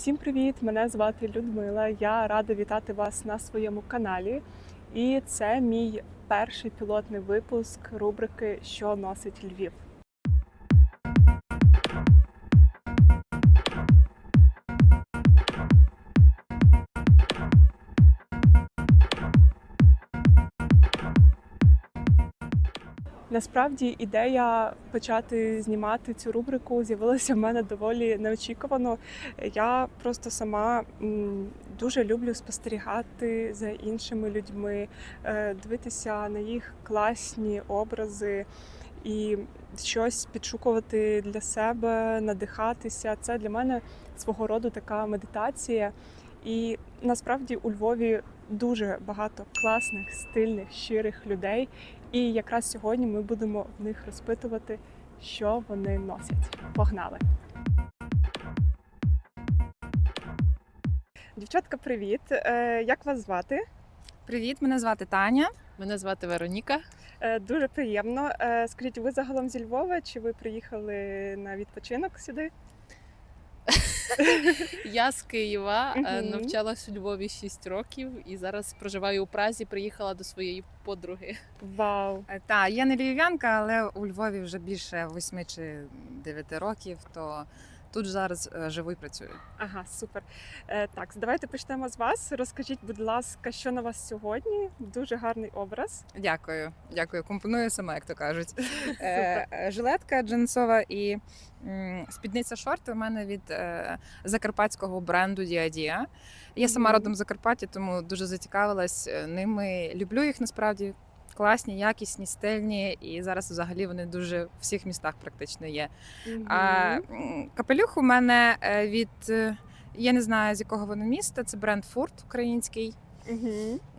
Всім привіт! Мене звати Людмила. Я рада вітати вас на своєму каналі. І це мій перший пілотний випуск рубрики Що носить Львів. Насправді ідея почати знімати цю рубрику з'явилася в мене доволі неочікувано. Я просто сама дуже люблю спостерігати за іншими людьми, е, дивитися на їх класні образи і щось підшукувати для себе, надихатися. Це для мене свого роду така медитація. І насправді у Львові дуже багато класних, стильних, щирих людей. І якраз сьогодні ми будемо в них розпитувати, що вони носять. Погнали! Дівчатка, привіт! Е, Як вас звати? Привіт, мене звати Таня. Мене звати Вероніка. Е, Дуже приємно. Е, Скажіть, ви загалом зі Львова чи ви приїхали на відпочинок сюди? Я з Києва навчалася навчалась у Львові 6 років і зараз проживаю у Празі. Приїхала до своєї подруги. Вау! Та я не львів'янка, але у Львові вже більше 8 чи 9 років, то тут зараз е, живу і працюю. Ага, супер. Е, Так, давайте почнемо з вас. Розкажіть, будь ласка, що на вас сьогодні? Дуже гарний образ. Дякую, дякую. Компоную сама, як то кажуть. Е, Жилетка джинсова і спідниця шорти у мене від закарпатського бренду Діадія. Я сама родом з Закарпаття, тому дуже зацікавилась ними. Люблю їх насправді. Класні, якісні, стильні, і зараз взагалі вони дуже в всіх містах практично є. А Мгм. м, капелюх у мене е, від е, я не знаю з якого воно міста. Це бренд Фурт український.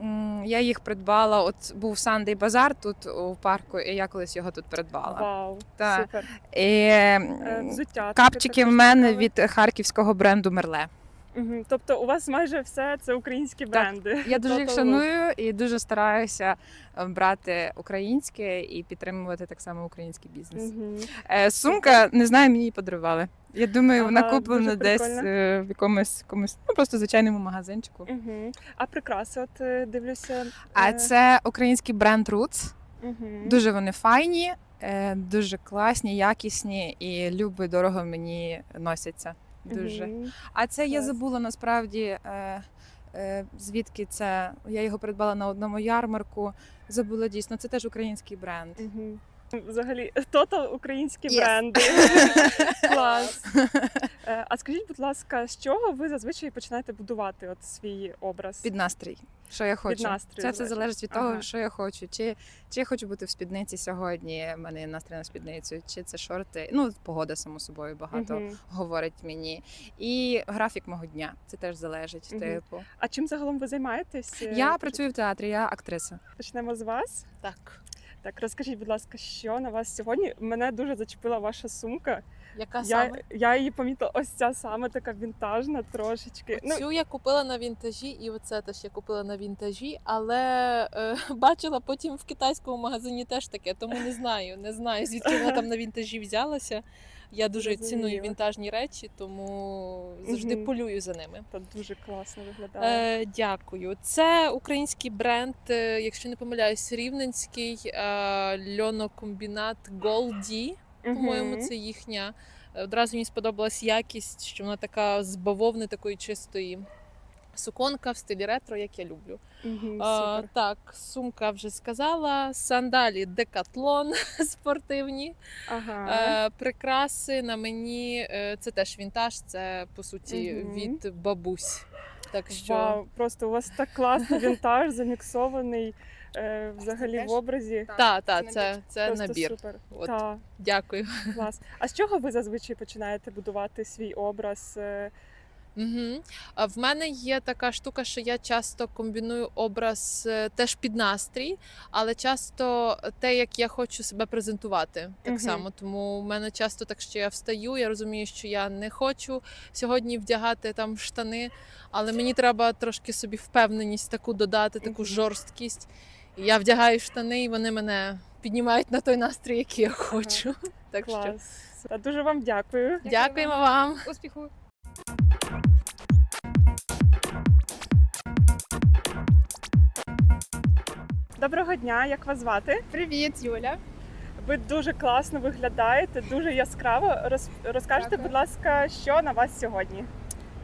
М, Я їх придбала. От був Сандей Базар тут у парку, і я колись його тут придбала. Вау, Та. супер. І Е, Взуття. капчики в мене від харківського бренду Мерле. Мгм. Тобто у вас майже все це українські бренди. Я дуже їх шаную і дуже стараюся е, брати українське і підтримувати так само український бізнес. Мгм. Е, Сумка, не знаю, мені її подарували. Я думаю, вона Ага, куплена десь е, в якомусь комусь, ну просто звичайному магазинчику. Мгм. А прикраси, от е, дивлюся. А е, це український бренд Roots. мгм. Дуже вони файні, е, дуже класні, якісні і любо дорого мені носяться. Дуже. Мгм. А це я забула насправді. Е, е, Звідки це? Я його придбала на одному ярмарку. Забула дійсно. Це теж український бренд. Взагалі, то українські Yes. бренди. Клас. Е, А скажіть, будь ласка, з чого ви зазвичай починаєте будувати от свій образ? Під настрій. Що я хочу. настрою це все залежить. залежить від Ага. того, що я хочу. Чи, чи я хочу бути в спідниці сьогодні, в мене є настрій на спідницю, чи це шорти. Ну, погода, само собою, багато Мгм. говорить мені. І графік мого дня. Це теж залежить. Мгм. Типу. А чим загалом ви займаєтесь? Е, Я працюю в театрі, я актриса. Почнемо з вас. Так, Так, розкажіть, будь ласка, що на вас сьогодні? Мене дуже зачепила ваша сумка. Яка Я, саме? я її помітила, ось ця саме така вінтажна трошечки. Ну, Цю я купила на вінтажі, і оце теж я купила на вінтажі, але е, бачила потім в китайському магазині теж таке, тому не знаю. Не знаю, звідки вона там на вінтажі взялася. Я дуже ціную вінтажні речі, тому завжди Мгм. полюю за ними. Та дуже класно виглядає. Е, дякую. Це український бренд, е, якщо не помиляюсь, рівненський е, льонокомбінат Голді. По-моєму, це їхня. Е, Одразу мені сподобалась якість, що вона така з бавовни такої чистої. Суконка в стилі ретро, як я люблю. Мгм, А, так, сумка вже сказала. Сандалі Декатлон спортивні. Ага. Е, прикраси на мені е, це теж вінтаж, це по суті Мгм. від бабусь. Так що Вау, просто у вас так класно вінтаж заміксований е, взагалі теж? в образі. та, та, це це, набір. це Просто набір. супер. От. Та, Дякую. клас. А з чого ви зазвичай починаєте будувати свій образ? Е, Угу. А в мене є така штука, що я часто комбіную образ е, теж під настрій, але часто те, як я хочу себе презентувати, так Мгм. само. Тому в мене часто так, що я встаю, я розумію, що я не хочу сьогодні вдягати там штани, але мені треба трошки собі впевненість таку додати, таку Мгм. жорсткість. Я вдягаю штани, і вони мене піднімають на той настрій, який я хочу. Ага. Так Клас. що Та дуже вам дякую. Дякуємо, Дякуємо вам. Успіху. Доброго дня, як вас звати? Привіт, Юля. Ви дуже класно виглядаєте, дуже яскраво. Роз... Розкажете, дякую. будь ласка, що на вас сьогодні?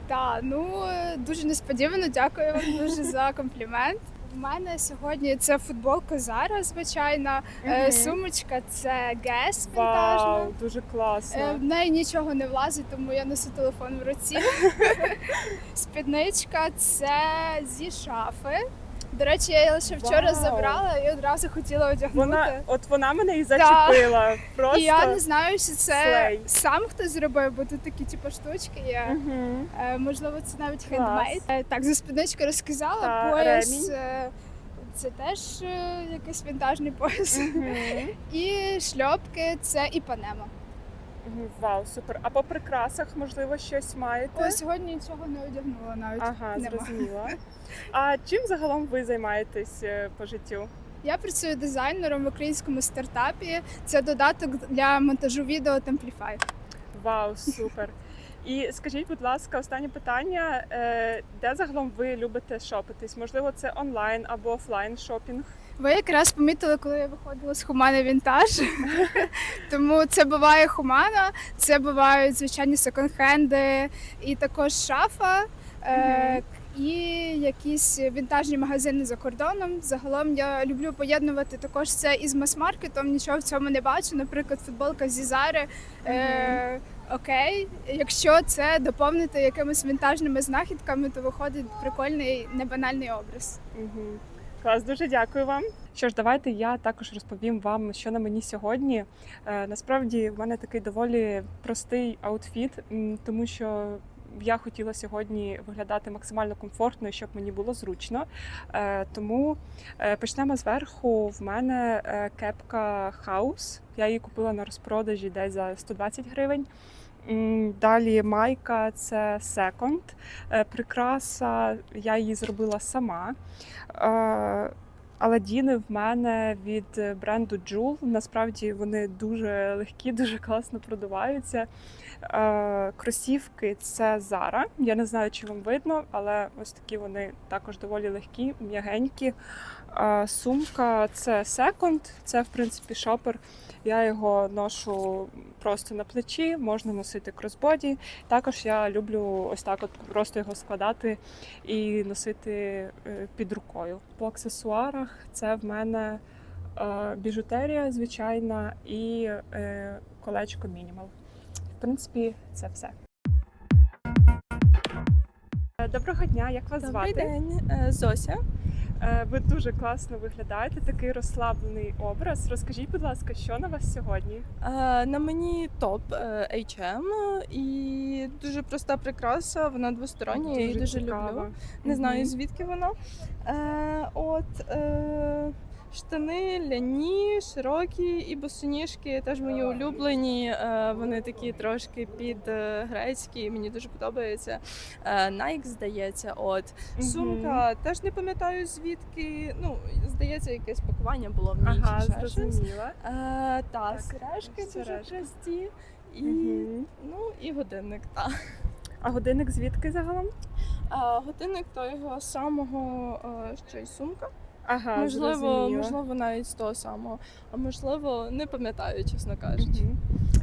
Та ну е, дуже несподівано дякую вам дуже за комплімент. У мене сьогодні це футболка Зара, звичайно. Е, Мгм. Сумочка це Гес вінтажна. Вау, дуже Е, класно. В неї нічого не влазить, тому я несу телефон в руці. Спідничка це зі шафи. До речі, я лише вчора Вау. забрала і одразу хотіла одягнути. Вона, от вона мене і зачепила. Просто І я не знаю, чи це слей. сам хтось зробив, бо тут такі типу штучки є. Мгм. Е, Можливо, це навіть хендмейд. Е, Так, за спідничку розказала. Та, пояс ремінь. е, це теж е, якийсь вінтажний пояс. Мгм. І шльопки це іпанема. Вау, супер. А по прикрасах, можливо, щось маєте? О, сьогодні нічого не одягнула навіть. Ага, нема. зрозуміла. А чим загалом ви займаєтесь е, по життю? Я працюю дизайнером в українському стартапі. Це додаток для монтажу відео Templify. Вау, супер. І скажіть, будь ласка, останнє питання: Е, де загалом ви любите шопитись? Можливо, це онлайн або офлайн шопінг? Ви якраз помітили, коли я виходила з Хумана Вінтаж. Тому це буває Хумана, це бувають звичайні секонд-хенди і також шафа. Е, І якісь вінтажні магазини за кордоном. Загалом я люблю поєднувати також це із мас-маркетом. Нічого в цьому не бачу. Наприклад, футболка зі Зари. Е, окей, якщо це доповнити якимись вінтажними знахідками, то виходить прикольний небанальний образ. Угу. Клас, дуже дякую вам. Що ж, давайте я також розповім вам, що на мені сьогодні. Е, насправді, в мене такий доволі простий аутфіт, тому що. Я хотіла сьогодні виглядати максимально комфортно, щоб мені було зручно. Е, тому е, почнемо зверху. В мене кепка Хаус. Я її купила на розпродажі десь за 120 гривень. Далі майка це секонд. Е, Прикраса, я її зробила сама. Е, Аладіни в мене від бренду Jewel. Насправді вони дуже легкі, дуже класно продуваються. Е, Кросівки це Zara. Я не знаю, чи вам видно, але ось такі вони також доволі легкі, м'ягенькі. Е, Сумка це секонд, це в принципі шопер. Я його ношу просто на плечі, можна носити кросбоді. Також я люблю ось так, от просто його складати і носити е, під рукою. По аксесуарах це в мене е, біжутерія звичайна і е, колечко мінімал. В принципі, це все. Доброго дня, як вас Добрий звати? день, Е, Зося. Е, Ви дуже класно виглядаєте, такий розслаблений образ. Розкажіть, будь ласка, що на вас сьогодні? Е, На мені топ е, H&M і дуже проста прикраса. Вона двостороння, я її дуже цікаво. люблю. Не знаю звідки вона. От штани ляні, широкі і босоніжки теж мої улюблені. Е, Вони такі трошки під е, грецькі. Мені дуже подобається. Е, Nike, здається, от. Сумка теж не пам'ятаю звідки. Ну, здається, якесь пакування було в ній. Ага, зрозуміла. Та, сережки дуже прості. І, ну, і годинник, та. А годинник звідки загалом? Годинник то його самого ще й сумка. Ага, можливо, зрозуміло. можливо, навіть з того самого. А можливо, не пам'ятаю, чесно кажучи. Мгм.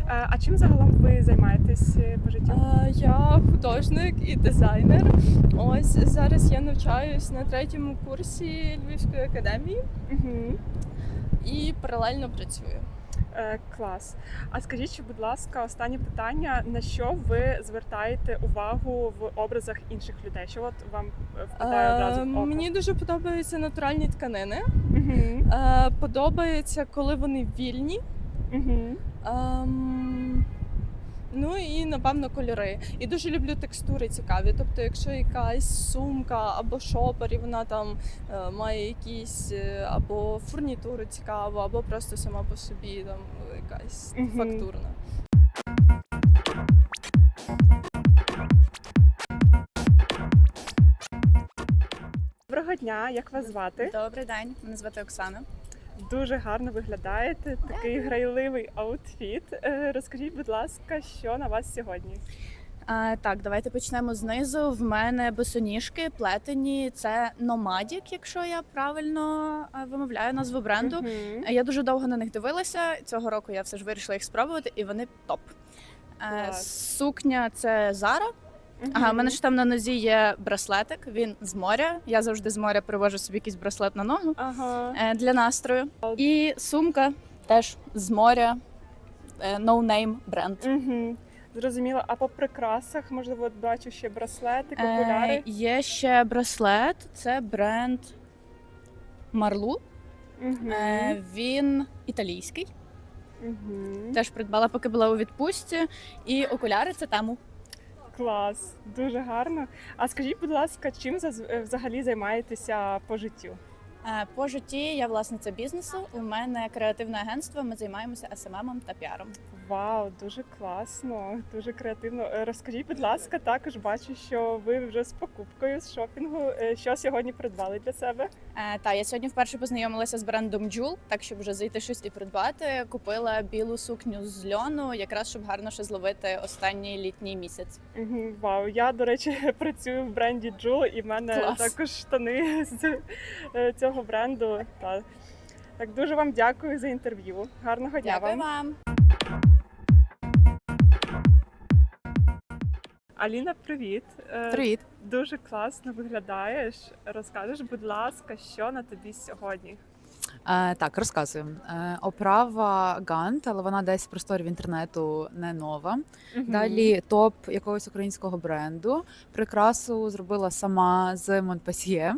Е, А чим загалом ви займаєтесь е, по життю? А, я художник і дизайнер. Ось зараз я навчаюсь на третьому курсі Львівської академії угу. і паралельно працюю. Е, Клас. А скажіть, будь ласка, останнє питання: на що ви звертаєте увагу в образах інших людей? Що от вам е, впадає одразу Е, в око? мені дуже подобаються натуральні тканини. Угу. Е, подобається, коли вони вільні. Мгм. Ем, ну і напевно кольори. І дуже люблю текстури цікаві. Тобто, якщо якась сумка або шопер, і вона там е, має якісь е, або фурнітуру цікаву, або просто сама по собі там якась Мгм. фактурна. Доброго дня, як вас звати? Добрий день, мене звати Оксана. Дуже гарно виглядаєте. Такий грайливий аутфіт. Е, Розкажіть, будь ласка, що на вас сьогодні? А, так, давайте почнемо знизу. В мене босоніжки плетені. Це Nomadic, якщо я правильно е, вимовляю назву бренду. Мгм. Я дуже довго на них дивилася. Цього року я все ж вирішила їх спробувати, і вони топ. Е, Клас. Сукня це Zara. Ага, у мене ж там на нозі є браслетик. Він з моря. Я завжди з моря привожу собі якийсь браслет на ногу Ага. е, для настрою. І сумка теж з моря. е, No Name бренд. Угу. Зрозуміло. А по прикрасах, можливо, от бачу ще браслетик, Е, окуляри. є ще браслет, це бренд Марлу. Угу. Е, він італійський. Угу. Теж придбала, поки була у відпустці. І окуляри це тему. Клас, дуже гарно. А скажіть, будь ласка, чим е, взагалі займаєтеся по життю? Е, по житті я власниця бізнесу. У мене креативне агентство. Ми займаємося СММом та піаром. Вау, дуже класно, дуже креативно. Е, Розкажіть, будь ласка, також бачу, що ви вже з покупкою з шопінгу. Е, Що сьогодні придбали для себе? Е, та я сьогодні вперше познайомилася з брендом Джул, так щоб вже зайти щось і придбати. Купила білу сукню з льону, якраз щоб гарно ще зловити останній літній місяць. Вау, я до речі працюю в бренді Джул, і в мене Клас. також штани з е, цього бренду. Та так дуже вам дякую за інтерв'ю. Гарного дня Дякую вам. вам. Аліна, привіт. Е, Привіт. Дуже класно виглядаєш. Розкажеш, будь ласка, що на тобі сьогодні? Е, так, розказую. Е, оправа Гант, але вона десь в просторі інтернету не нова. Далі топ якогось українського бренду. Прикрасу зробила сама з Монпасьє.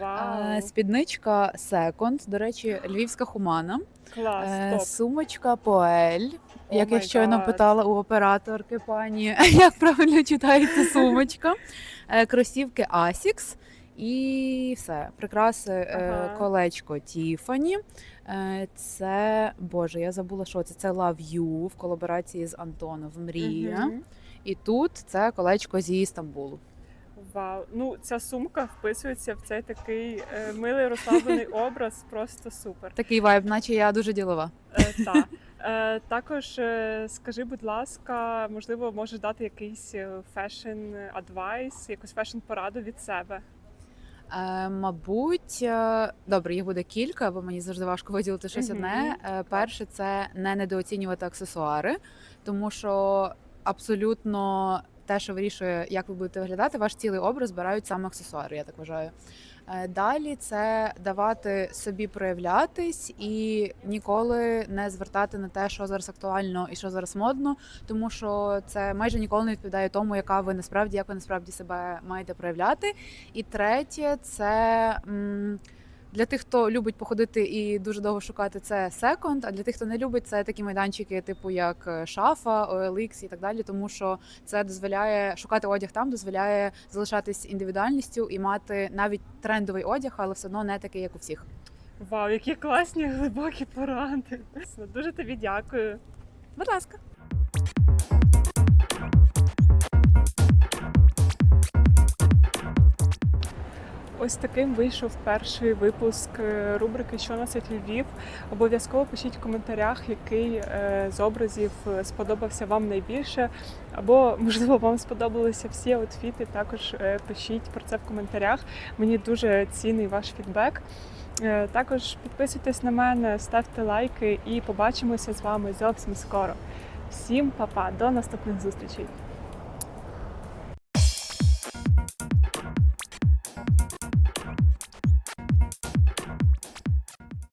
Вау, Е, спідничка Секонд, до речі, львівська хумана. Клас, Е, топ. сумочка Поель. О Як я май щойно гад. питала у операторки пані, як правильно читається сумочка, Е, кросівки Asics і все. Прикраси е, Ага. колечко Тіфані. Е, Це Боже, я забула, що це. Це Love You в колаборації з Антонов Мрія. Мгм. І тут це колечко зі Стамбулу. Вау, ну ця сумка вписується в цей такий е, милий розслаблений образ. Просто супер. Такий вайб, наче я дуже ділова. Е, та. Е, також е, скажи, будь ласка, можливо, можеш дати якийсь фешн адвайс, якусь фешн пораду від себе. Е, мабуть, е, добре, їх буде кілька, бо мені завжди важко виділити щось Мгм. одне. Е, перше, це не недооцінювати аксесуари, тому що абсолютно те, що вирішує, як ви будете виглядати, ваш цілий образ збирають саме аксесуари, я так вважаю. Е, Далі це давати собі проявлятись і ніколи не звертати на те, що зараз актуально і що зараз модно, тому що це майже ніколи не відповідає тому, яка ви насправді, як ви насправді себе маєте проявляти. І третє, це м, для тих, хто любить походити і дуже довго шукати, це секонд. А для тих, хто не любить, це такі майданчики, типу як е, шафа, OLX і так далі, тому що це дозволяє шукати одяг там, дозволяє залишатись індивідуальністю і мати навіть трендовий одяг, але все одно не такий, як у всіх. Вау, які класні глибокі поради. Дуже тобі дякую. Будь ласка. Ось таким вийшов перший випуск е, рубрики Що носить Львів. Обов'язково пишіть в коментарях, який е, з образів е, сподобався вам найбільше. Або, можливо, вам сподобалися всі аутфіти. Також пишіть про це в коментарях. Мені дуже цінний ваш фідбек. Також підписуйтесь на мене, ставте лайки і побачимося з вами зовсім скоро. Всім па-па, до наступних зустрічей!